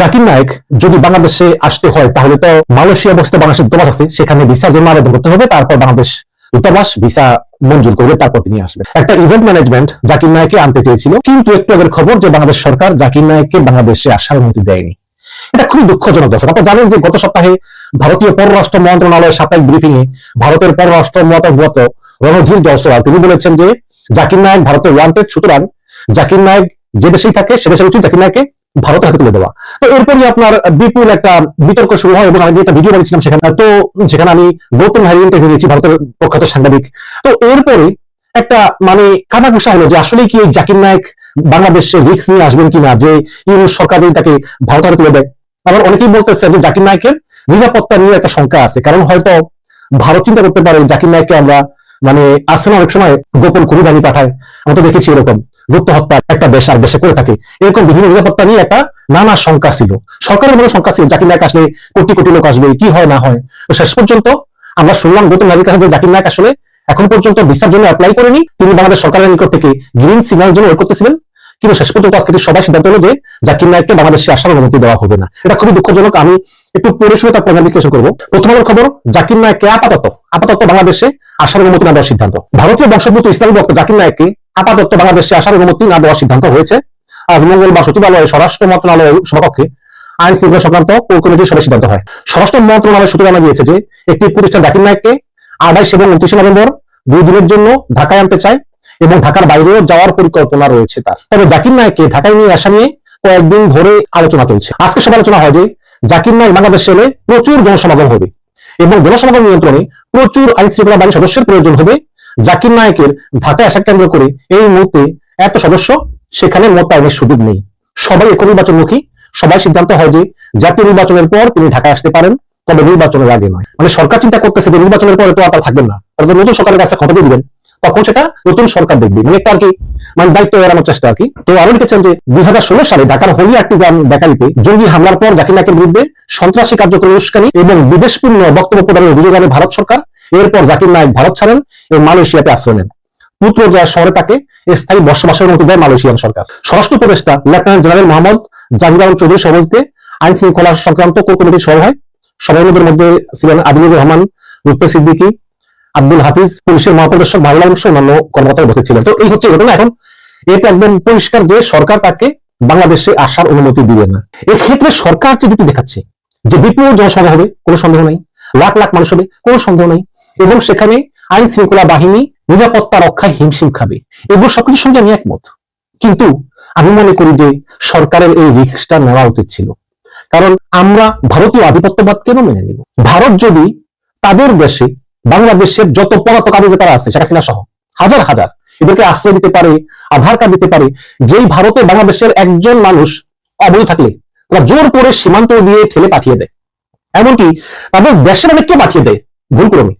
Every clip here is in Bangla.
জাকির নায়ক যদি বাংলাদেশে আসতে হয়, তাহলে তো মালয়েশিয়া অবস্থিত বাংলাদেশের দূতাবাস আছে, সেখানে ভিসার জন্য আবেদন করতে হবে, তারপর বাংলাদেশ দূতাবাস ভিসা মঞ্জুর করবে, তারপর তিনি আসবেন। একটা ইভেন্ট ম্যানেজমেন্ট জাকির নায়ককে আনতে চেয়েছিল, কিন্তু একটু আগের খবর যে বাংলাদেশ সরকার জাকির নায়ককে বাংলাদেশে আসার অনুমতি দেয়নি। এটা খুবই দুঃখজনক দর্শক। আপনারা জানেন যে গত সপ্তাহে ভারতীয় পররাষ্ট্র মন্ত্রণালয়ের সাপ্তাহিক ব্রিফিং এ ভারতের পররাষ্ট্র মতামত রণধীর জয়সওয়াল, তিনি বলেছেন যে জাকির নায়ক ভারতের ওয়ান্টেড সুতরাং জাকির নায়ক যে দেশেই থাকে, সে দেশের উচিত জাকির নায়ককে ভারতের হাতে তুলে দেওয়া। তো এরপরই আপনার বিপুল একটা বিতর্ক শুরু হয় এবং আমি একটা ভিডিও বানিয়েছিলাম সেখানে, তো যেখানে আমি গৌতম হারি ইন্টারভিউ দিয়েছি ভারতের প্রখ্যাত সাংবাদিক। তো এরপরে একটা মানে কানাঘুষা হলো যে আসলে কি জাকির নায়ক বাংলাদেশে রিক্স নিয়ে আসবেন কিনা, যে ইউনুস সরকার যদি তাকে ভারত হাতে তুলে দেয়। আবার অনেকেই বলতেছে যে জাকির নায়কের নিরাপত্তা নিয়ে একটা শঙ্কা আছে, কারণ হয়তো ভারত চিন্তা করতে পারে জাকির নায়ককে আমরা মানে আসে না অনেক সময় গোপন খুবই বাহিনী পাঠায়। আমরা তো দেখেছি এরকম। গুপ্ত হত্যা একটা দেশ আর দেশে করে থাকে। এরকম বিভিন্ন নিরাপত্তা নিয়ে একটা নানা শঙ্কা ছিল। সরকারের মনে শঙ্কা ছিল, জাকির নায়ক আসলে কোটি কোটি লোক আসবে, কি হয় না হয়? তো শেষ পর্যন্ত আমরা শুনলাম গৌতম নারীর কাছে যে জাকির নায়ক আসলে এখন পর্যন্ত ভিসার জন্য অ্যাপ্লাই করেনি। তিনি বাংলাদেশ সরকারের নিকট থেকে গ্রিন সিগন্যাল জন্য করতেছিলেন। কিন্তু শেষ পর্যন্ত আজকে সবাই সিদ্ধান্ত হলো যে জাকির নায়ককে বাংলাদেশে আসার অনুমতি দেওয়া হবে না। এটা খুবই দুঃখজনক। আমি একটু পড়ে শুনে তার প্রধান বিশ্লেষণ করব। প্রথম আলোর খবর, জাকির নায়ককে আপাতত আপাতত বাংলাদেশে আসার অনুমতি না দেওয়ার সিদ্ধান্ত। ভারতীয় বংশোদ্ভূত ইসলামী বক্তা জাকির নায়ককে আপাতত বাংলাদেশে আসার অনুমতি না দেওয়ার সিদ্ধান্ত হয়েছে। আজ মঙ্গলবার সচিবালয়ে স্বরাষ্ট্র মন্ত্রণালয়ের সভাকক্ষে আইন শৃঙ্খলা সংক্রান্ত কোর কমিটির সভায় সিদ্ধান্ত হয়। স্বরাষ্ট্র মন্ত্রণালয় সূত্রে জানা গিয়েছে যে, একটি প্রতিষ্ঠান জাকির নায়ককে আঠাইশ এবং উনত্রিশে নভেম্বর দুই দিনের জন্য ঢাকায় আনতে চায় এবং ঢাকার বাইরেও যাওয়ার পরিকল্পনা রয়েছে তার। তবে জাকির নায়ককে ঢাকায় নিয়ে আসা নিয়ে কয়েকদিন ধরে আলোচনা চলছে। আজকে সব আলোচনা হয় যে, জাকির নায়ক বাংলাদেশে এলে প্রচুর জনসমাগম হবে এবং জনসমাগম নিয়ন্ত্রণে প্রচুর আইন শৃঙ্খলা বাহিনী সদস্যের প্রয়োজন হবে জাকির নায়কের ঢাকা আসা কেন্দ্র করে এই মুহূর্তে এত সদস্য, সেখানে মোতায়েনের সুযোগ নেই। সবাই এখন নির্বাচনমুখী। সবাই সিদ্ধান্ত হয় যে জাতীয় নির্বাচনের পর তিনি ঢাকায় আসতে পারেন, তবে নির্বাচনের আগে নয়। মানে সরকার চিন্তা করতেছে যে নির্বাচনের পরে তো আর থাকবেন না। তাহলে নতুন সরকারের কাছে ক্ষমতা দিবেন। তখন সেটা নতুন সরকার দেখবে। মানে একটা আর কি মানে দায়িত্ব এড়ানোর চেষ্টা আর কি। তো আরও লিখেছেন যে, দুই সালে ঢাকার হোলি আর্টিজান বেকারিতে জঙ্গি হামলার পর জাকির নায়কের বিরুদ্ধে সন্ত্রাসী কার্যক্রম উস্কানি এবং বিদেশপূর্ণ বক্তব্য প্রদানের অভিযোগ আনে ভারত সরকার। এরপর জাকির নায়ক ভারত ছাড়েন এবং মালয়েশিয়াতে আশ্রয় নেন। পুত্র যা শহরে তাকে স্থায়ী বসবাসের অনুমতি দেয় মালয়েশিয়ান সরকার। স্বরাষ্ট্র উপদেষ্টা, লেফটেন্যান্ট জেনারেল মোহাম্মদ জাহিদ আলম চৌধুরী সভাপতিতে আইন শৃঙ্খলা সংক্রান্ত কোর কমিটির সভা হয়। সভাপতিদের মধ্যে ছিলেন আদিবুর রহমান লুৎফে সিদ্দিকী আব্দুল হাফিজ পুলিশের মহাপরিদর্শক আলম সহ অন্যান্য কর্মকর্তা উপস্থিত ছিলেন। তো এই হচ্ছে ঘটনা। এখন এটা একদম পরিষ্কার যে সরকার তাকে বাংলাদেশে আসার অনুমতি দিবে না। এক্ষেত্রে সরকার যে দেখাচ্ছে, যে বিপুল জনসভা হবে, কোনো সন্দেহ নাই, লাখ লাখ মানুষ হবে, কোনো সন্দেহ নাই, এবং সেখানে আইন শৃঙ্খলা বাহিনী নিরাপত্তা রক্ষায় হিমশিম খাবে। এগুলো সবকিছুর সঙ্গে আমি একমত। কিন্তু আমি মনে করি যে সরকারের এই রিক্সটা নেওয়া উচিত ছিল। কারণ আমরা ভারতীয় আধিপত্যবাদ কেন মেনে নিব। ভারত যদি তাদের দেশে বাংলাদেশের যত পলাতক আধিপত্যরা আছে, শেখ হাসিনা সহ, হাজার হাজার, এদেরকে আশ্রয় দিতে পারে, আধার কার্ড দিতে পারে, যেই ভারতে বাংলাদেশের একজন মানুষ অবৈধ থাকলে, তারা জোর করে সীমান্ত দিয়ে ঠেলে পাঠিয়ে দেয়। এমনকি তাদের দেশের অনেককে পাঠিয়ে দেয় ভুল ক্রমে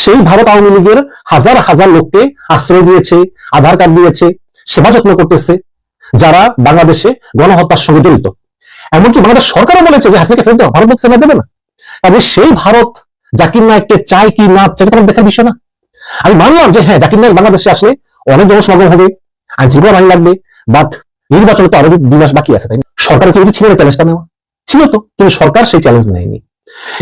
সেই ভারত আওয়ামী লীগের হাজার হাজার লোককে আশ্রয় দিয়েছে, আধার কার্ড দিয়েছে, সেবা যত্ন করতেছে, যারা বাংলাদেশে গণহত্যার সঙ্গে জড়িত। এমনকি বাংলাদেশ সরকারও বলেছে যে হাসিনাকে ফেরত ভারত না, দেবে না। তবে সেই ভারত জাকির নায়ককে চায় কি না, সেটা তোমার দেখার বিষয় না। আমি মানলাম যে হ্যাঁ জাকির নায়ক বাংলাদেশে আসলে অনেক জনসমাগম হবে আইন শৃঙ্খলা বাহিনী লাগবে বাট নির্বাচনে তো আরও দুই মাস বাকি আছে, তাই সরকার কি ছিল না চ্যালেঞ্জটা নেওয়া। ছিল তো, কিন্তু সরকার সেই চ্যালেঞ্জ নেয়নি।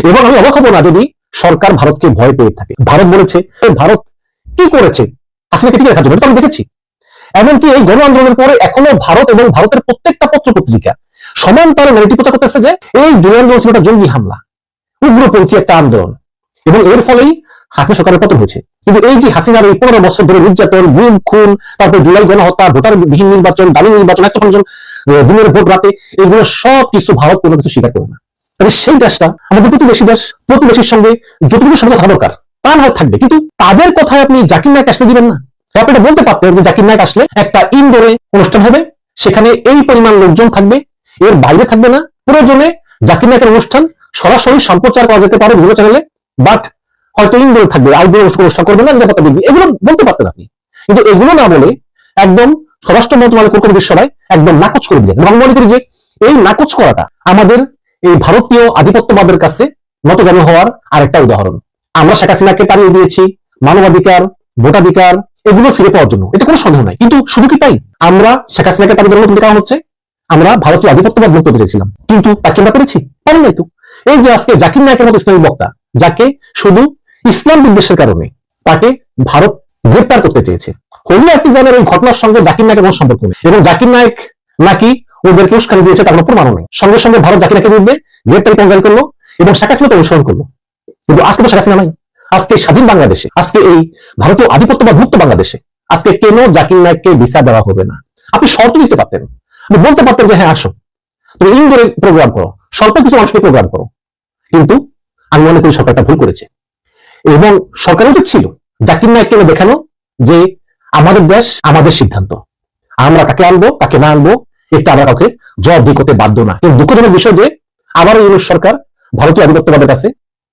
এবং আমি অবাক হব না যদি সরকার ভারতকে ভয় পেয়ে থাকে। ভারত বলেছে ভারত কি করেছে? হাসিনাকে টিকে রাখার জন্য? আমি দেখেছি। এমনকি এই গণ আন্দোলনের পরে এখনও ভারত এবং ভারতের প্রত্যেকটা পত্র পত্রিকা সমান তারে নেগেটিভ প্রচার করতেছে যে, এই জুলাই আন্দোলন ছিল একটা জঙ্গি হামলা। উগ্রপন্থী একটা আন্দোলন। এবং এর ফলেই হাসিনা সরকারের পতন হয়েছে। কিন্তু এই যে হাসিনার এই পনেরো বছর ধরে নির্যাতন গুম খুন তারপর জুলাই গণহত্যা ভোটার বিহীন নির্বাচন দামি নির্বাচন একটা আহ, দিনের ভোট রাতে এগুলো সব কিছু ভারত কোনো কিছু স্বীকার করে না। তবে সেই দেশটা আমাদের প্রতিবেশী দেশ প্রতিবেশীর সঙ্গে যতটুকু সম্পর্ক থাকা দরকার তা না থাকবে। কিন্তু তাদের কথায় আপনি জাকির নায়ক আসতে দিবেন না। আপনি এটা বলতে পারতেন যে জাকির নায়ক আসলে একটা ইনডোরে অনুষ্ঠান হবে সেখানে এই পরিমাণ লোকজন থাকবে এর বাইরে থাকবে না। প্রয়োজনে জাকির নায়কের অনুষ্ঠান সরাসরি সম্প্রচার করা যেতে পারে বিভিন্ন চ্যানেলে। বাট হয়তো ইনডোরে থাকবে আউটডোর অনুষ্ঠান করবে না, নিরাপত্তা দিবে এগুলো বলতে পারতেন আপনি। কিন্তু এগুলো না বলে একদম স্বরাষ্ট্র মন্ত্রণালয় কমিটির সবাই একদম নাকচ করে দিলেন। এবং মনে করি যে এই নাকচ করাটা আমাদের এই ভারতীয় আধিপত্যবাদের কাছে নতজানু হওয়ার আরেকটা উদাহরণ। আমরা শেখ হাসিনাকে তাড়িয়ে দিয়েছি, মানবাধিকার, ভোটাধিকার, এগুলো ফিরে পাওয়ার জন্য। এটা কোনো সন্দেহ নাই। কিন্তু শুধু কি তাই? আমরা শেখ হাসিনাকে তাড়িয়ে দেওয়ার কারণ হচ্ছে, আমরা ভারতীয় আধিপত্যবাদ মুক্ত হতে চেয়েছিলাম কিন্তু তাকে আমরা পেরেছি পারি নাই তো। এই যে আজকে জাকির নায়কের মতো ইসলামী বক্তা, যাকে শুধু ইসলাম বিদ্বেষের কারণে তাকে ভারত গ্রেপ্তার করতে চেয়েছে। হোলি আর্টিজানের এই ঘটনার সঙ্গে জাকির নায়কের কোনো সম্পর্ক নেই। এবং জাকির নায়ক নাকি ওদেরকে উস্কানি দিয়েছে তার কোনো নেই। সঙ্গে সঙ্গে ভারত জাকির নায়কের বিরুদ্ধে গ্রেপ্তারি পঞ্জারি করল এবং শেখ হাসিনাকে অনুসরণ করল। কিন্তু আজকে তো শেখ হাসিনা নাই। আজকে স্বাধীন বাংলাদেশে, আজকে এই ভারতীয় আধিপত্যবাদ মুক্ত বাংলাদেশে, আজকে কেন জাকির নায়ককে ভিসা দেওয়া হবে না? আপনি শর্ত দিতে পারতেন। আপনি বলতে পারতেন যে হ্যাঁ আসো। তুমি ইনডোরে প্রোগ্রাম করো। স্বল্প কিছু মানুষকে প্রোগ্রাম করো। কিন্তু আমি মনে করি সরকারটা ভুল করেছে। এবং সরকার উচিত ছিল। জাকির নায়ককে দেখানো যে আমাদের দেশ আমাদের সিদ্ধান্ত। আমরা কাকে আনব, কাকে না আনব, এটা আমরা কাউকে জবাবদিহি করতে বাধ্য না। কিন্তু দুঃখজনক বিষয় যে আবারও ইউনুস সরকার ভারতীয় আধিপত্যবাদের কাছে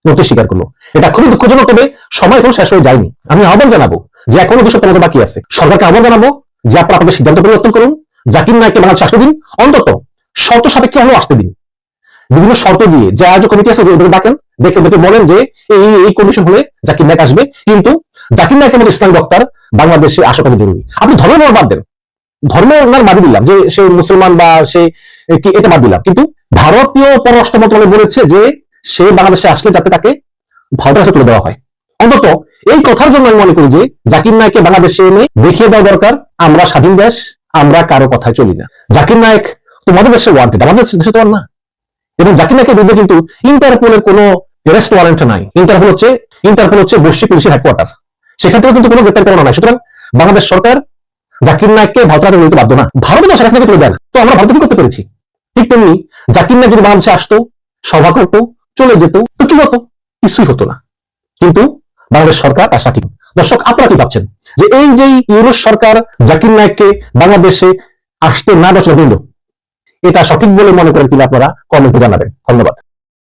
নথি স্বীকার করল। এটা খুবই দুঃখজনক, তবে সময় এখন শেষ হয়ে যায়নি। আমি আহ্বান জানাব যে এখনও দুশো মতো বাকি আছে। সরকারকে আহ্বান জানাব যে আপনারা আপনাদের সিদ্ধান্ত পরিবর্তন করুন। জাকির নায়ককে বাংলাদেশ আসতে দিন অন্তত শর্ত সাপেক্ষে হলেও আসতে দিন। বিভিন্ন শর্ত দিয়ে যে আয়োজক কমিটি আছে ওদেরকে ডাকেন, দেখে ওদেরকে বলেন যে এই, এই- কন্ডিশন হলে জাকির নায়ক আসবে। কিন্তু জাকির নায়কের মতো ইসলামী বক্তার বাংলাদেশে আসা কত জরুরি? আপনি ধর্ম বাদ দেন। ধর্ম ওনার বাদ দিলাম, যে সে মুসলমান বা সে কি, এটা বাদ দিলাম। কিন্তু ভারতীয় পররাষ্ট্র মন্ত্রণালয় বলেছে যে সে বাংলাদেশে আসলে যাতে তাকে ভারতের কাছে তুলে দেওয়া হয়। অন্তত এই কথার জন্য আমি মনে করি যে জাকির নায়ককে বাংলাদেশে এনে দেখিয়ে দেওয়া দরকার, আমরা স্বাধীন দেশ, আমরা কারও কথায় চলি না। জাকির নায়ক তোমাদের দেশে ওয়ান্টেড আমাদের দেশে তো না। এবং জাকির নায়কের বিরুদ্ধে কিন্তু ইন্টারপোলের কোনো অ্যারেস্ট ওয়ারেন্ট নাই। ইন্টারপোল হচ্ছে ইন্টারপোল হচ্ছে বৈশ্বিক পুলিশের হেডকোয়ার্টার সেখান থেকে কিন্তু কোনো গ্রেপ্তার করানো নাই। সুতরাং বাংলাদেশ সরকার জাকির নায়ককে ভারতের নিতে বাধ্য না। ভারতে তো শেখ হাসিনাকে তুলে দেন। তো আমরা ভারতে কি করতে পেরেছি। ঠিক তেমনি জাকির নায়ক যদি বাংলাদেশে আসতো, সভা করতো, চলে যেত, তো কি হতো? কিছুই হতো না। কিন্তু বাংলাদেশ সরকার তা সঠিক দর্শক, আপনারা কি ভাবছেন? যে এই যে ইউরোপ সরকার জাকির নায়ককে বাংলাদেশে আসতে না দর্শক এটা সঠিক বলে মনে করেন কিনা আপনারা কমেন্টে জানাবেন। ধন্যবাদ।